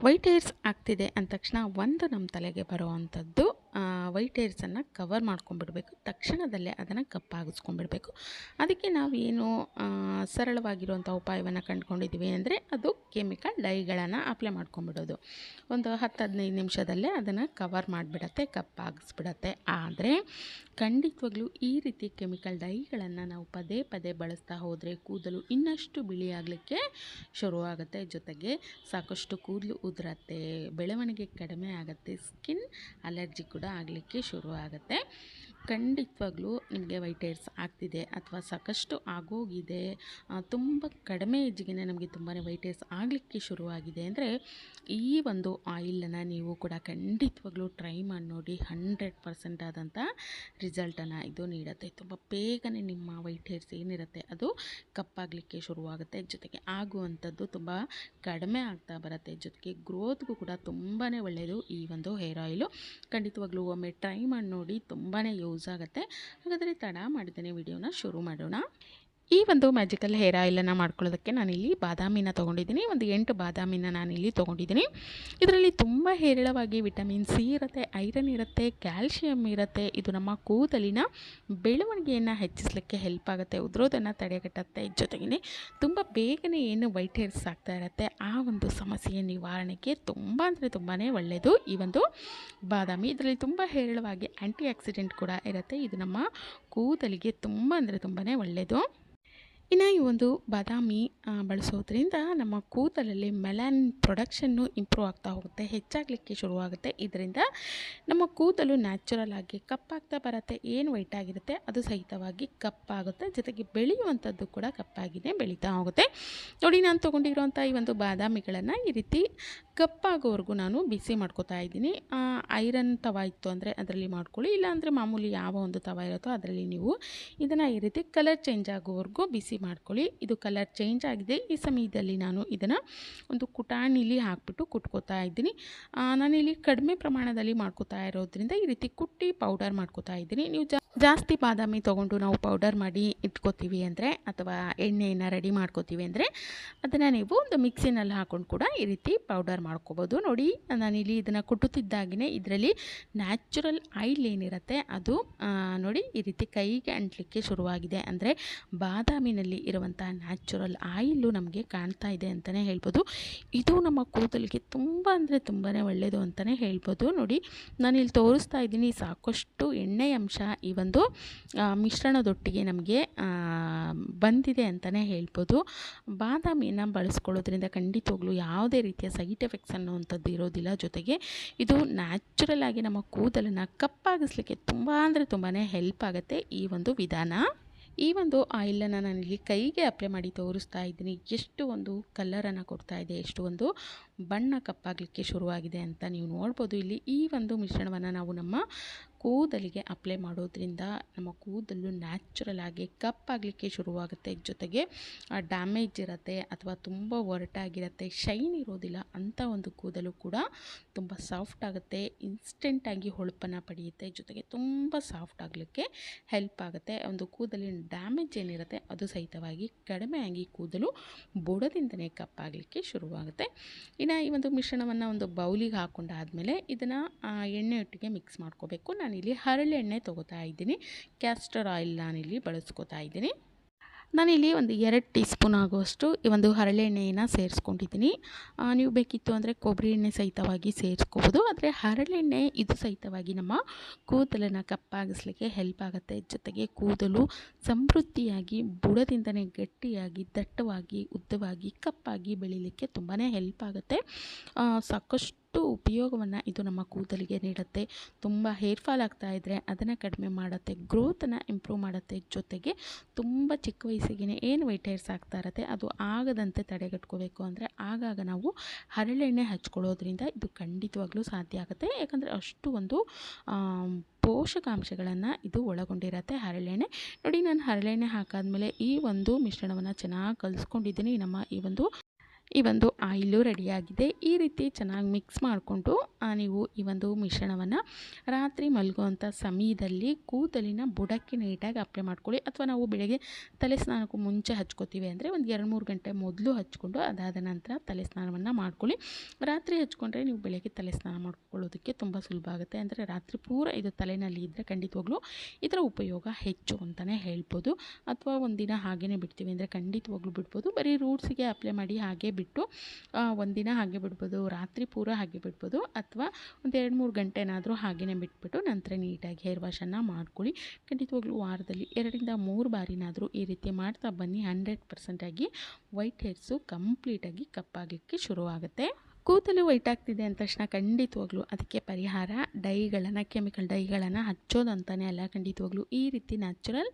White ಏರ್ಸ್ ಆಗ್ತಿದೆ ಅಂದ ತಕ್ಷಣ ಒಂದು ನಮ್ಮ ತಲೆಗೆ ಬರುವಂಥದ್ದು ವೈಟ್ ಹೇರ್ಸನ್ನು ಕವರ್ ಮಾಡ್ಕೊಂಡ್ಬಿಡ್ಬೇಕು. ತಕ್ಷಣದಲ್ಲೇ ಅದನ್ನು ಕಪ್ಪಾಗಿಸ್ಕೊಂಡ್ಬಿಡ್ಬೇಕು. ಅದಕ್ಕೆ ನಾವು ಏನು ಸರಳವಾಗಿರುವಂಥ ಉಪಾಯವನ್ನು ಕಂಡುಕೊಂಡಿದ್ದೀವಿ ಅಂದರೆ ಅದು ಕೆಮಿಕಲ್ ಡೈಗಳನ್ನು ಅಪ್ಲೈ ಮಾಡ್ಕೊಂಡ್ಬಿಡೋದು. ಒಂದು ಹತ್ತು ಹದಿನೈದು ನಿಮಿಷದಲ್ಲೇ ಅದನ್ನು ಕವರ್ ಮಾಡಿಬಿಡತ್ತೆ, ಕಪ್ಪಾಗಿಸ್ಬಿಡತ್ತೆ. ಆದರೆ ಖಂಡಿತವಾಗ್ಲೂ ಈ ರೀತಿ ಕೆಮಿಕಲ್ ಡೈಗಳನ್ನು ನಾವು ಪದೇ ಪದೇ ಬಳಸ್ತಾ ಹೋದರೆ ಕೂದಲು ಇನ್ನಷ್ಟು ಬಿಳಿಯಾಗಲಿಕ್ಕೆ ಶುರುವಾಗುತ್ತೆ ಜೊತೆಗೆ ಸಾಕಷ್ಟು ಕೂದಲು ಉದುರತ್ತೆ, ಬೆಳವಣಿಗೆ ಕಡಿಮೆ ಆಗುತ್ತೆ ಸ್ಕಿನ್ ಅಲರ್ಜಿ ಕೂಡ ಆಗಲಿಕ್ಕೆ ಶುರು ಆಗುತ್ತೆ ಖಂಡಿತವಾಗ್ಲೂ ನಿಮಗೆ ವೈಟ್ ಹೇರ್ಸ್ ಆಗ್ತಿದೆ ಅಥವಾ ಸಾಕಷ್ಟು ಆಗೋಗಿದೆ ತುಂಬ ಕಡಿಮೆ ಏಜ್ಗೆ ನಮಗೆ ತುಂಬಾ ವೈಟ್ ಹೇರ್ಸ್ ಆಗಲಿಕ್ಕೆ ಶುರುವಾಗಿದೆ ಅಂದರೆ ಈ ಒಂದು ಆಯಿಲನ್ನು ನೀವು ಕೂಡ ಖಂಡಿತವಾಗ್ಲೂ ಟ್ರೈ ಮಾಡಿ ನೋಡಿ, ಹಂಡ್ರೆಡ್ ಪರ್ಸೆಂಟ್ ಆದಂಥ ರಿಸಲ್ಟನ್ನು ಇದು ನೀಡುತ್ತೆ. ತುಂಬ ಬೇಗನೆ ನಿಮ್ಮ ವೈಟ್ ಹೇರ್ಸ್ ಏನಿರುತ್ತೆ ಅದು ಕಪ್ಪಾಗಲಿಕ್ಕೆ ಶುರುವಾಗುತ್ತೆ. ಜೊತೆಗೆ ಆಗುವಂಥದ್ದು ತುಂಬ ಕಡಿಮೆ ಆಗ್ತಾ ಬರುತ್ತೆ. ಜೊತೆಗೆ ಗ್ರೋತ್ಗೂ ಕೂಡ ತುಂಬಾ ಒಳ್ಳೆಯದು ಈ ಒಂದು ಹೇರ್ ಆಯಿಲು. ಖಂಡಿತವಾಗ್ಲೂ ಒಮ್ಮೆ ಟ್ರೈ ಮಾಡಿ ನೋಡಿ ತುಂಬಾ ಯೂಸ್ ಆಗುತ್ತೆ ಹಾಗಾದರೆ ತಡ ಮಾಡ್ತೇನೆ ವಿಡಿಯೋನ ಶುರು ಮಾಡೋಣ. ಈ ಒಂದು ಮ್ಯಾಜಿಕಲ್ ಹೇರ್ ಆಯಿಲನ್ನು ಮಾಡ್ಕೊಳ್ಳೋದಕ್ಕೆ ನಾನಿಲ್ಲಿ ಬಾದಾಮಿನ ತೊಗೊಂಡಿದ್ದೀನಿ. ಒಂದು ಎಂಟು ಬಾದಾಮಿನ ನಾನಿಲ್ಲಿ ತೊಗೊಂಡಿದ್ದೀನಿ. ಇದರಲ್ಲಿ ತುಂಬ ಹೇರಳವಾಗಿ ವಿಟಮಿನ್ ಸಿ ಇರುತ್ತೆ ಐರನ್ ಇರುತ್ತೆ ಕ್ಯಾಲ್ಶಿಯಂ ಇರುತ್ತೆ. ಇದು ನಮ್ಮ ಕೂದಲಿನ ಬೆಳವಣಿಗೆಯನ್ನು ಹೆಚ್ಚಿಸಲಿಕ್ಕೆ ಹೆಲ್ಪ್ ಆಗುತ್ತೆ. ಉದ್ರೋದನ್ನು ತಡೆಗಟ್ಟುತ್ತೆ. ಜೊತೆಗೆ ತುಂಬ ಬೇಗನೆ ಏನು ವೈಟ್ ಹೇರ್ಸ್ ಆಗ್ತಾ ಇರುತ್ತೆ. ಆ ಒಂದು ಸಮಸ್ಯೆಯ ನಿವಾರಣೆಗೆ ತುಂಬ ಅಂದರೆ ತುಂಬಾ ಒಳ್ಳೆಯದು ಈ ಒಂದು ಬಾದಾಮಿ. ಇದರಲ್ಲಿ ತುಂಬ ಹೇರಳವಾಗಿ ಆ್ಯಂಟಿ ಆಕ್ಸಿಡೆಂಟ್ ಕೂಡ ಇರುತ್ತೆ. ಇದು ನಮ್ಮ ಕೂದಲಿಗೆ ತುಂಬ ಅಂದರೆ ತುಂಬಾ ಒಳ್ಳೆಯದು ಇನ್ನು ಈ ಒಂದು ಬಾದಾಮಿ ಬಳಸೋದ್ರಿಂದ ನಮ್ಮ ಕೂದಲಲ್ಲಿ ಮೆಲಾನ್ ಪ್ರೊಡಕ್ಷನ್ನು ಇಂಪ್ರೂವ್ ಆಗ್ತಾ ಹೋಗುತ್ತೆ, ಹೆಚ್ಚಾಗಲಿಕ್ಕೆ ಶುರುವಾಗುತ್ತೆ. ಇದರಿಂದ ನಮ್ಮ ಕೂದಲು ನ್ಯಾಚುರಲ್ ಆಗಿ ಕಪ್ಪಾಗ್ತಾ ಬರುತ್ತೆ. ಏನು ವೈಟ್ ಆಗಿರುತ್ತೆ ಅದು ಸಹಿತವಾಗಿ ಕಪ್ಪಾಗುತ್ತೆ. ಜೊತೆಗೆ ಬೆಳೆಯುವಂಥದ್ದು ಕೂಡ ಕಪ್ಪಾಗಿನೇ ಬೆಳೀತಾ ಹೋಗುತ್ತೆ. ನೋಡಿ, ನಾನು ತೊಗೊಂಡಿರುವಂಥ ಈ ಒಂದು ಬಾದಾಮಿಗಳನ್ನು ಈ ರೀತಿ ಕಪ್ಪಾಗೋವರೆಗೂ ನಾನು ಬಿಸಿ ಮಾಡ್ಕೋತಾ ಇದ್ದೀನಿ. ಐರನ್ ತವ ಇತ್ತು ಅಂದರೆ ಅದರಲ್ಲಿ ಮಾಡ್ಕೊಳ್ಳಿ. ಇಲ್ಲಾಂದರೆ ಮಾಮೂಲಿ ಯಾವ ಒಂದು ತವ ಇರುತ್ತೋ ಅದರಲ್ಲಿ ನೀವು ಇದನ್ನು ಈ ರೀತಿ ಕಲರ್ ಚೇಂಜ್ ಆಗೋವರೆಗೂ ಬಿಸಿ ಮಾಡ್ಕೊಳ್ಳಿ. ಇದು ಕಲರ್ ಚೇಂಜ್ ಆಗಿದೆ. ಈ ಸಮಯದಲ್ಲಿ ನಾನು ಇದನ್ನು ಒಂದು ಕುಟಾಣಿಲಿ ಹಾಕ್ಬಿಟ್ಟು ಕುಟ್ಕೋತಾ ಇದ್ದೀನಿ. ನಾನು ಇಲ್ಲಿ ಕಡಿಮೆ ಪ್ರಮಾಣದಲ್ಲಿ ಮಾಡ್ಕೋತಾ ಇರೋದ್ರಿಂದ ಈ ರೀತಿ ಕುಟ್ಟಿ ಪೌಡರ್ ಮಾಡ್ಕೋತಾ ಇದ್ದೀನಿ. ನೀವು ಜಾ ಜಾಸ್ತಿ ಬಾದಾಮಿ ತೊಗೊಂಡು ನಾವು ಪೌಡರ್ ಮಾಡಿ ಇಟ್ಕೋತೀವಿ ಅಂದರೆ ಅಥವಾ ಎಣ್ಣೆಯನ್ನು ರೆಡಿ ಮಾಡ್ಕೋತೀವಿ ಅಂದರೆ ಅದನ್ನು ನೀವು ಒಂದು ಮಿಕ್ಸಿನಲ್ಲಿ ಹಾಕೊಂಡು ಕೂಡ ಈ ರೀತಿ ಪೌಡರ್ ಮಾಡ್ಕೋಬೋದು. ನೋಡಿ, ನಾನಿಲ್ಲಿ ಇದನ್ನು ಕುಟ್ಟುತ್ತಿದ್ದಾಗಿನೇ ಇದರಲ್ಲಿ ನ್ಯಾಚುರಲ್ ಆಯಿಲ್ ಏನಿರುತ್ತೆ ಅದು ನೋಡಿ ಈ ರೀತಿ ಕೈಗೆ ಅಂಟಲಿಕ್ಕೆ ಶುರುವಾಗಿದೆ. ಅಂದರೆ ಬಾದಾಮಿನಲ್ಲಿ ಇರುವಂಥ ನ್ಯಾಚುರಲ್ ಆಯಿಲು ನಮಗೆ ಕಾಣ್ತಾ ಇದೆ ಅಂತಲೇ ಹೇಳ್ಬೋದು. ಇದು ನಮ್ಮ ಕೂದಲಿಗೆ ತುಂಬ ಅಂದರೆ ತುಂಬಾ ಒಳ್ಳೆಯದು ಅಂತಲೇ ಹೇಳ್ಬೋದು. ನೋಡಿ, ನಾನಿಲ್ಲಿ ತೋರಿಸ್ತಾ ಇದ್ದೀನಿ, ಸಾಕಷ್ಟು ಎಣ್ಣೆ ಅಂಶ ಈ ಒಂದು ಮಿಶ್ರಣದೊಟ್ಟಿಗೆ ನಮಗೆ ಬಂದಿದೆ ಅಂತಲೇ ಹೇಳ್ಬೋದು. ಬಾದಾಮಿಯನ್ನು ಬಳಸ್ಕೊಳ್ಳೋದ್ರಿಂದ ಖಂಡಿತವಾಗ್ಲೂ ಯಾವುದೇ ರೀತಿಯ ಸೈಡ್ ಎಫೆಕ್ಟ್ಸ್ ಅನ್ನೋವಂಥದ್ದು ಇರೋದಿಲ್ಲ. ಜೊತೆಗೆ ಇದು ನ್ಯಾಚುರಲ್ ಆಗಿ ನಮ್ಮ ಕೂದಲನ್ನು ಕಪ್ಪಾಗಿಸ್ಲಿಕ್ಕೆ ತುಂಬ ಅಂದರೆ ತುಂಬಾ ಹೆಲ್ಪ್ ಆಗುತ್ತೆ ಈ ಒಂದು ವಿಧಾನ. ಈ ಒಂದು ಆಯಿಲನ್ನು ನಾನಿಲ್ಲಿ ಕೈಗೆ ಅಪ್ಲೈ ಮಾಡಿ ತೋರಿಸ್ತಾ ಇದ್ದೀನಿ. ಎಷ್ಟು ಒಂದು ಕಲರನ್ನು ಕೊಡ್ತಾ ಇದೆ, ಎಷ್ಟು ಒಂದು ಬಣ್ಣ ಕಪ್ಪಾಗಲಿಕ್ಕೆ ಶುರುವಾಗಿದೆ ಅಂತ ನೀವು ನೋಡ್ಬೋದು. ಇಲ್ಲಿ ಈ ಒಂದು ಮಿಶ್ರಣವನ್ನು ನಾವು ನಮ್ಮ ಕೂದಲಿಗೆ ಅಪ್ಲೈ ಮಾಡೋದ್ರಿಂದ ನಮ್ಮ ಕೂದಲು ನ್ಯಾಚುರಲ್ ಆಗಿ ಕಪ್ಪಾಗಲಿಕ್ಕೆ ಶುರುವಾಗುತ್ತೆ. ಜೊತೆಗೆ ಡ್ಯಾಮೇಜ್ ಇರುತ್ತೆ ಅಥವಾ ತುಂಬ ಒರಟಾಗಿರುತ್ತೆ ಶೈನ್ ಇರೋದಿಲ್ಲ ಅಂಥ ಒಂದು ಕೂದಲು ಕೂಡ ತುಂಬ ಸಾಫ್ಟ್ ಆಗುತ್ತೆ ಇನ್ಸ್ಟೆಂಟಾಗಿ ಹೊಳಪನ್ನು ಪಡೆಯುತ್ತೆ. ಜೊತೆಗೆ ತುಂಬ ಸಾಫ್ಟ್ ಆಗಲಿಕ್ಕೆ ಹೆಲ್ಪ್ ಆಗುತ್ತೆ. ಒಂದು ಕೂದಲಿನ ಡ್ಯಾಮೇಜ್ ಏನಿರುತ್ತೆ, ಅದು ಸಹಿತವಾಗಿ ಕಡಿಮೆಯಾಗಿ ಕೂದಲು ಬುಡದಿಂದನೇ ಕಪ್ಪಾಗಲಿಕ್ಕೆ ಶುರುವಾಗುತ್ತೆ. ಇನ್ನು ಈ ಒಂದು ಮಿಶ್ರಣವನ್ನು ಒಂದು ಬೌಲಿಗೆ ಹಾಕೊಂಡಾದಮೇಲೆ ಇದನ್ನು ಎಣ್ಣೆಯೊಟ್ಟಿಗೆ ಮಿಕ್ಸ್ ಮಾಡ್ಕೋಬೇಕು. ನಾನಿಲ್ಲಿ ಹರಳೆಣ್ಣೆ ತೊಗೋತಾ ಇದ್ದೀನಿ. ಕ್ಯಾಸ್ಟರ್ ಆಯಿಲ್ ನಾನಿಲ್ಲಿ ಬಳಸ್ಕೋತಾ ಇದ್ದೀನಿ. ನಾನಿಲ್ಲಿ ಒಂದು ಎರಡು ಟೀ ಸ್ಪೂನ್ ಆಗುವಷ್ಟು ಈ ಒಂದು ಹರಳೆಣ್ಣೆಯನ್ನು ಸೇರಿಸ್ಕೊಂಡಿದ್ದೀನಿ. ನೀವು ಬೇಕಿತ್ತು ಅಂದರೆ ಕೊಬ್ಬರಿ ಎಣ್ಣೆ ಸಹಿತವಾಗಿ ಸೇರಿಸ್ಕೋಬೋದು. ಆದರೆ ಹರಳೆಣ್ಣೆ ಇದು ಸಹಿತವಾಗಿ ನಮ್ಮ ಕೂದಲನ್ನು ಕಪ್ಪಾಗಿಸ್ಲಿಕ್ಕೆ ಹೆಲ್ಪ್ ಆಗುತ್ತೆ. ಜೊತೆಗೆ ಕೂದಲು ಸಮೃದ್ಧಿಯಾಗಿ ಬುಡದಿಂದನೇ ಗಟ್ಟಿಯಾಗಿ ದಟ್ಟವಾಗಿ ಉದ್ದವಾಗಿ ಕಪ್ಪಾಗಿ ಬೆಳೀಲಿಕ್ಕೆ ತುಂಬಾ ಹೆಲ್ಪ್ ಆಗುತ್ತೆ. ಆ, ಸಾಕಷ್ಟು ಉಪಯೋಗವನ್ನು ಇದು ನಮ್ಮ ಕೂದಲಿಗೆ ನೀಡುತ್ತೆ. ತುಂಬ ಹೇರ್ ಫಾಲ್ ಆಗ್ತಾ ಇದ್ದರೆ ಅದನ್ನು ಕಡಿಮೆ ಮಾಡುತ್ತೆ. ಗ್ರೋತನ್ನು ಇಂಪ್ರೂವ್ ಮಾಡುತ್ತೆ ಜೊತೆಗೆ ತುಂಬ ಚಿಕ್ಕ ವಯಸ್ಸಿಗೆ ಏನು ವೈಟ್ ಹೇರ್ಸ್ ಆಗ್ತಾ ಇರುತ್ತೆ, ಅದು ಆಗದಂತೆ ತಡೆಗಟ್ಕೋಬೇಕು. ಅಂದರೆ ಆಗಾಗ ನಾವು ಹರಳೆಣ್ಣೆ ಹಚ್ಕೊಳ್ಳೋದ್ರಿಂದ ಇದು ಖಂಡಿತವಾಗ್ಲೂ ಸಾಧ್ಯ ಆಗುತ್ತೆ. ಯಾಕಂದರೆ ಅಷ್ಟು ಒಂದು ಪೋಷಕಾಂಶಗಳನ್ನು ಇದು ಒಳಗೊಂಡಿರುತ್ತೆ ಹರಳೆಣ್ಣೆ. ನೋಡಿ, ನಾನು ಹರಳೆಣ್ಣೆ ಹಾಕಾದ್ಮೇಲೆ ಈ ಒಂದು ಮಿಶ್ರಣವನ್ನು ಚೆನ್ನಾಗಿ ಕಲಿಸ್ಕೊಂಡಿದ್ದೀನಿ. ನಮ್ಮ ಈ ಒಂದು ಈ ಒಂದು ಆಯಿಲು ರೆಡಿಯಾಗಿದೆ. ಈ ರೀತಿ ಚೆನ್ನಾಗಿ ಮಿಕ್ಸ್ ಮಾಡಿಕೊಂಡು ನೀವು ಈ ಒಂದು ಮಿಶ್ರಣವನ್ನು ರಾತ್ರಿ ಮಲಗುವಂಥ ಸಮಯದಲ್ಲಿ ಕೂದಲಿನ ಬುಡಕ್ಕೆ ನೀಟಾಗಿ ಅಪ್ಲೈ ಮಾಡ್ಕೊಳ್ಳಿ. ಅಥವಾ ನಾವು ಬೆಳಗ್ಗೆ ತಲೆ ಸ್ನಾನಕ್ಕೂ ಮುಂಚೆ ಹಚ್ಕೋತೀವಿ ಅಂದರೆ ಒಂದು ಎರಡು ಮೂರು ಗಂಟೆ ಮೊದಲು ಹಚ್ಕೊಂಡು, ಅದಾದ ನಂತರ ತಲೆ ಸ್ನಾನವನ್ನು ಮಾಡ್ಕೊಳ್ಳಿ. ರಾತ್ರಿ ಹಚ್ಕೊಂಡ್ರೆ ನೀವು ಬೆಳಗ್ಗೆ ತಲೆ ಸ್ನಾನ ಮಾಡ್ಕೊಳ್ಳೋದಕ್ಕೆ ತುಂಬ ಸುಲಭ ಆಗುತ್ತೆ. ಅಂದರೆ ರಾತ್ರಿ ಪೂರ ಇದು ತಲೆನಲ್ಲಿ ಇದ್ದರೆ ಖಂಡಿತವಾಗ್ಲೂ ಇದರ ಉಪಯೋಗ ಹೆಚ್ಚು ಅಂತಲೇ ಹೇಳ್ಬೋದು. ಅಥವಾ ಒಂದಿನ ಹಾಗೇ ಬಿಡ್ತೀವಿ ಅಂದರೆ ಖಂಡಿತವಾಗ್ಲೂ ಬಿಡ್ಬೋದು. ಬರೀ ರೂಟ್ಸಿಗೆ ಅಪ್ಲೈ ಮಾಡಿ ಹಾಗೆ ಬಿಟ್ಟು ಒಂದಿನ ಹಾಗೆ ಬಿಡ್ಬೋದು, ರಾತ್ರಿ ಪೂರ ಹಾಗೆ ಬಿಡ್ಬೋದು, ಅಥವಾ ಒಂದು ಎರಡು ಮೂರು ಗಂಟೆನಾದರೂ ಹಾಗೆಯೇ ಬಿಟ್ಬಿಟ್ಟು ನಂತರ ನೀಟಾಗಿ ಹೇರ್ ವಾಶನ್ನು ಮಾಡ್ಕೊಳ್ಳಿ. ಖಂಡಿತವಾಗ್ಲೂ ವಾರದಲ್ಲಿ ಎರಡರಿಂದ ಮೂರು ಬಾರಿನಾದರೂ ಈ ರೀತಿ ಮಾಡ್ತಾ ಬನ್ನಿ. ಹಂಡ್ರೆಡ್ ಪರ್ಸೆಂಟಾಗಿ ವೈಟ್ ಹೇರ್ಸು ಕಂಪ್ಲೀಟಾಗಿ ಕಪ್ಪಾಗೋಕ್ಕೆ ಶುರುವಾಗುತ್ತೆ. ಕೂದಲು ವೈಟ್ ಆಗ್ತಿದೆ ಅಂದ ತಕ್ಷಣ ಖಂಡಿತವಾಗ್ಲೂ ಅದಕ್ಕೆ ಪರಿಹಾರ ಡೈಗಳನ್ನು, ಕೆಮಿಕಲ್ ಡೈಗಳನ್ನು ಹಚ್ಚೋದು ಅಂತಲೇ ಅಲ್ಲ ಖಂಡಿತವಾಗ್ಲೂ. ಈ ರೀತಿ ನ್ಯಾಚುರಲ್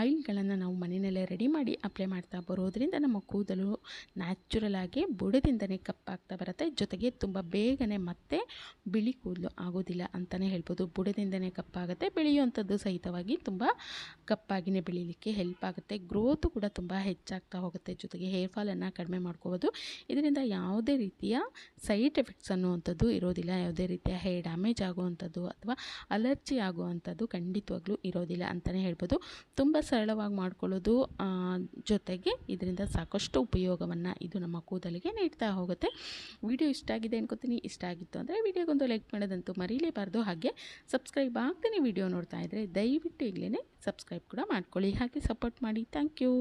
ಆಯಿಲ್ಗಳನ್ನು ನಾವು ಮನೆಯಲ್ಲೇ ರೆಡಿ ಮಾಡಿ ಅಪ್ಲೈ ಮಾಡ್ತಾ ಬರೋದ್ರಿಂದ ನಮ್ಮ ಕೂದಲು ನ್ಯಾಚುರಲ್ ಆಗಿ ಬುಡದಿಂದನೇ ಕಪ್ಪಾಗ್ತಾ ಬರುತ್ತೆ. ಜೊತೆಗೆ ತುಂಬ ಬೇಗನೆ ಮತ್ತೆ ಬಿಳಿ ಕೂದಲು ಆಗೋದಿಲ್ಲ ಅಂತಲೇ ಹೇಳ್ಬೋದು. ಬುಡದಿಂದನೇ ಕಪ್ಪಾಗುತ್ತೆ, ಬೆಳೆಯುವಂಥದ್ದು ಸಹಿತವಾಗಿ ತುಂಬ ಕಪ್ಪಾಗಿನೇ ಬೆಳೀಲಿಕ್ಕೆ ಹೆಲ್ಪ್ ಆಗುತ್ತೆ. ಗ್ರೋತು ಕೂಡ ತುಂಬ ಹೆಚ್ಚಾಗ್ತಾ ಹೋಗುತ್ತೆ. ಜೊತೆಗೆ ಹೇರ್ ಫಾಲನ್ನು ಕಡಿಮೆ ಮಾಡ್ಕೋಬೋದು. ಇದರಿಂದ ಯಾವುದೇ ರೀತಿಯ ಸೈಡ್ ಎಫೆಕ್ಟ್ಸ್ ಅನ್ನುವಂಥದ್ದು ಇರೋದಿಲ್ಲ. ಯಾವುದೇ ರೀತಿಯ ಹೇರ್ ಡ್ಯಾಮೇಜ್ ಆಗುವಂಥದ್ದು ಅಥವಾ ಅಲರ್ಜಿ ಆಗುವಂಥದ್ದು ಖಂಡಿತವಾಗ್ಲೂ ಇರೋದಿಲ್ಲ ಅಂತಲೇ ಹೇಳ್ಬೋದು. ತುಂಬ ಸರಳವಾಗಿ ಮಾಡ್ಕೊಳ್ಳೋದು ಜೊತೆಗೆ ಇದರಿಂದ ಸಾಕಷ್ಟು ಉಪಯೋಗವನ್ನು ಇದು ನಮ್ಮ ಕೂದಲಿಗೆ ನೀಡ್ತಾ ಹೋಗುತ್ತೆ. ವಿಡಿಯೋ ಇಷ್ಟ ಆಗಿದೆ ಅನ್ಕೋತೀನಿ. ಇಷ್ಟ ಆಗಿತ್ತು ಅಂದರೆ ವಿಡಿಯೋಗೊಂದು ಲೈಕ್ ಮಾಡೋದಂತೂ ಮರೀಲೇಬಾರ್ದು. ಹಾಗೆ ಸಬ್ಸ್ಕ್ರೈಬ್ ಆಗ್ತೀನಿ ವಿಡಿಯೋ ನೋಡ್ತಾ ಇದ್ದರೆ ದಯವಿಟ್ಟು ಈಗಲೇ ಸಬ್ಸ್ಕ್ರೈಬ್ ಕೂಡ ಮಾಡ್ಕೊಳ್ಳಿ. ಹಾಗೆ ಸಪೋರ್ಟ್ ಮಾಡಿ. Thank you.